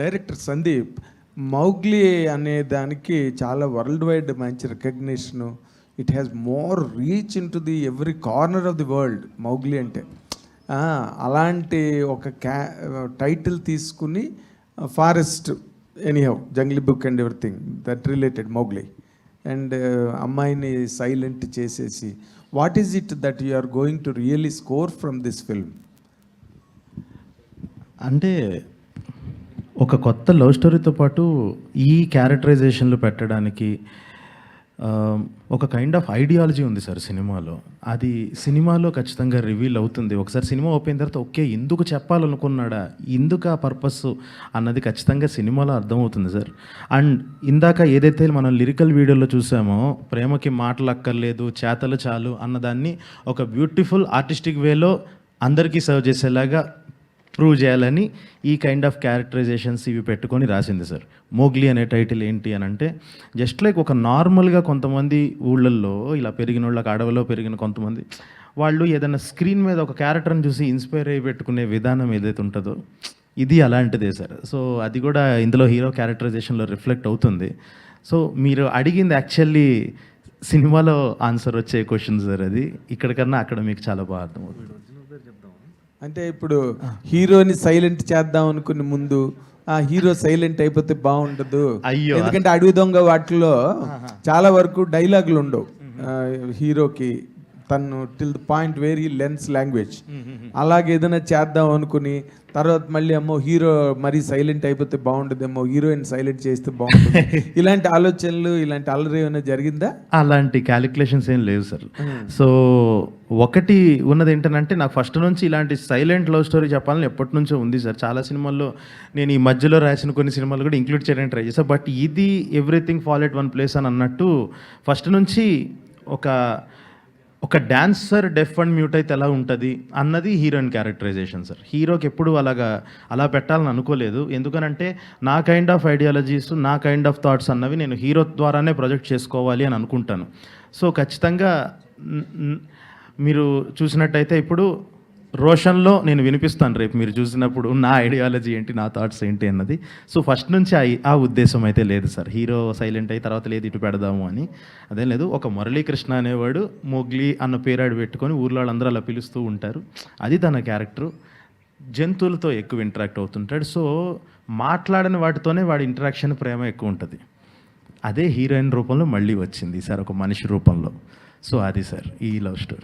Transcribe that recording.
Director Sandeep Mowgli అనే దానికి చాలా వరల్డ్ వైడ్ మంచి recognition. It has more reach in to the every corner of the world Mowgli అంటే. అలాంటి ఒక క్యా టైటిల్ తీసుకుని forest anyhow Jungle Book and everything that related Mowgli. And అమ్మాయిని సైలెంట్ చేసేసి what is it that you are going to really score from this film? అంటే ఒక కొత్త లవ్ స్టోరీతో పాటు ఈ క్యారెక్టరైజేషన్లు పెట్టడానికి ఒక కైండ్ ఆఫ్ ఐడియాలజీ ఉంది సార్ సినిమాలో. అది సినిమాలో ఖచ్చితంగా రివీల్ అవుతుంది. ఒకసారి సినిమా ఓపెన్ తర్వాత ఓకే ఎందుకు చెప్పాలనుకున్నాడా? ఎందుకు ఆ పర్పస్ అన్నది ఖచ్చితంగా సినిమాలో అర్థమవుతుంది సార్. అండ్ ఇందాక ఏదైతే మనం లిరికల్ వీడియోలో చూసామో ప్రేమకి మాటలు అక్కర్లేదు చేతలు చాలు అన్నదాన్ని ఒక బ్యూటిఫుల్ ఆర్టిస్టిక్ వేలో అందరికీ సర్వ్ చేసేలాగా ప్రూవ్ చేయాలని ఈ కైండ్ ఆఫ్ క్యారెక్టరైజేషన్స్ ఇవి పెట్టుకొని రాసింది సార్. మోగ్లీ అనే టైటిల్ ఏంటి అని అంటే జస్ట్ లైక్ ఒక నార్మల్గా కొంతమంది ఊళ్ళల్లో ఇలా పెరిగిన వాళ్ళకి అడవిలో పెరిగిన కొంతమంది వాళ్ళు ఏదైనా స్క్రీన్ మీద ఒక క్యారెక్టర్ని చూసి ఇన్స్పైర్ అయ్యి పెట్టుకునే విధానం ఏదైతే ఉంటుందో ఇది అలాంటిదే సార్. సో అది కూడా ఇందులో హీరో క్యారెక్టరైజేషన్లో రిఫ్లెక్ట్ అవుతుంది. సో మీరు అడిగింది యాక్చువల్లీ సినిమాలో ఆన్సర్ వచ్చే క్వశ్చన్ సార్ అది. ఇక్కడికన్నా అక్కడ మీకు చాలా బాగా అర్థమవుతుంది. అంటే ఇప్పుడు హీరోని సైలెంట్ చేద్దాం అనుకుని ముందు ఆ హీరో సైలెంట్ అయిపోతే బాగుండదు. అయ్యో. ఎందుకంటే అడవి దొంగ వాటిలో చాలా వరకు డైలాగులు ఉండవు. హీరోకి తను టిల్ ద పాయింట్ వేర్ ఈ లెన్స్ లాంగ్వేజ్ అలాగే ఏదైనా చేద్దాం అనుకుని తర్వాత మళ్ళీ అమ్మో హీరో మరీ సైలెంట్ అయిపోతే బాగుంటుందేమో హీరోయిన్ సైలెంట్ చేస్తే బాగుంటుంది ఇలాంటి ఆలోచనలు ఇలాంటి అల్లరి ఏమైనా జరిగిందా? అలాంటి క్యాలిక్యులేషన్స్ ఏం లేవు సార్ సో ఒకటి ఉన్నది ఏంటంటే నాకు ఫస్ట్ నుంచి ఇలాంటి సైలెంట్ లవ్ స్టోరీ చెప్పాలని ఎప్పటి నుంచో ఉంది సార్ చాలా సినిమాల్లో నేను ఈ మధ్యలో రాసిన కొన్ని సినిమాలు కూడా ఇంక్లూడ్ చేయడానికి ట్రై చేశాను బట్ ఇది everything fall at one place అని అన్నట్టు ఫస్ట్ నుంచి ఒక ఒక డాన్సర్ డెఫ్ అండ్ మ్యూట్ అయితే ఎలా ఉంటుంది అన్నది హీరోయిన్ క్యారెక్టరైజేషన్ సార్. హీరోకి ఎప్పుడు అలాగా అలా పెట్టాలని అనుకోలేదు. ఎందుకనంటే నా కైండ్ ఆఫ్ ఐడియాలజీస్ నా కైండ్ ఆఫ్ థాట్స్ అన్నవి నేను హీరో ద్వారానే ప్రొజెక్ట్ చేసుకోవాలి అని అనుకుంటాను. సో ఖచ్చితంగా మీరు చూసినట్టయితే ఇప్పుడు రోషన్లో నేను వినిపిస్తాను రేపు మీరు చూసినప్పుడు నా ఐడియాలజీ ఏంటి నా థాట్స్ ఏంటి అన్నది. సో ఫస్ట్ నుంచి ఆ ఆ ఉద్దేశం అయితే లేదు సార్. హీరో సైలెంట్ అయి తర్వాత లేదు ఇటు పెడదాము అని. అదేం లేదు ఒక మురళీకృష్ణ అనేవాడు మొగ్లీ అన్న పేరాడు పెట్టుకొని ఊర్లో వాళ్ళందరూ అలా పిలుస్తూ ఉంటారు. అది తన క్యారెక్టరు జంతువులతో ఎక్కువ ఇంటరాక్ట్ అవుతుంటాడు. సో మాట్లాడని వాటితోనే వాడి ఇంటరాక్షన్ ప్రేమ ఎక్కువ ఉంటుంది. అదే హీరోయిన్ రూపంలో మళ్ళీ వచ్చింది సార్ ఒక మనిషి రూపంలో. సో అది సార్ ఈ లవ్ స్టోరీ